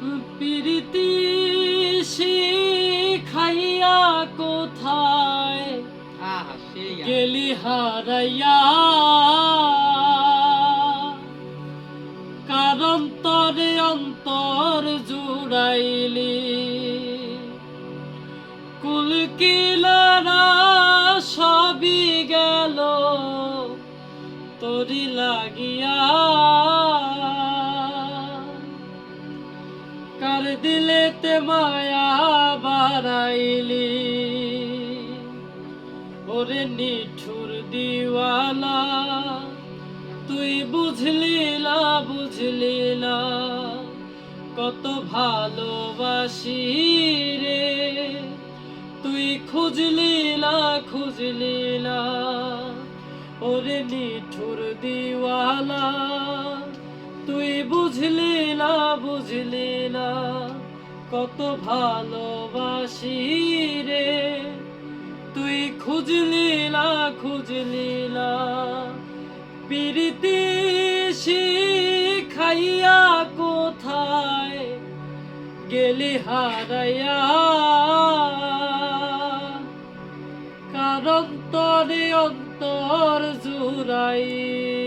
প্রীতি খাইয়া কোথায়। গেলি হারাইয়া। কারণ তরে অন্তর জুড়াইলি। কুলকিলারা সবই গেল তোরি লাগিয়া। দিলেতে মায়া বাড়াইলি। ওরে নিঠুর দিওয়ালা, তুই বুঝলি না বুঝলি না, কত ভালোবাসি রে। তুই খুঁজলি না খুঁজলি না, ওরে নিঠুর দিওয়ালা, তুই বুঝলি বুঝলি না কত ভালোবাসি রে। তুই খুঁজলি না খুঁজলি না প্রীতি খাইয়া কোথায় গেলি হারাইয়া। কারণ তরে অন্তর জুড়াইলি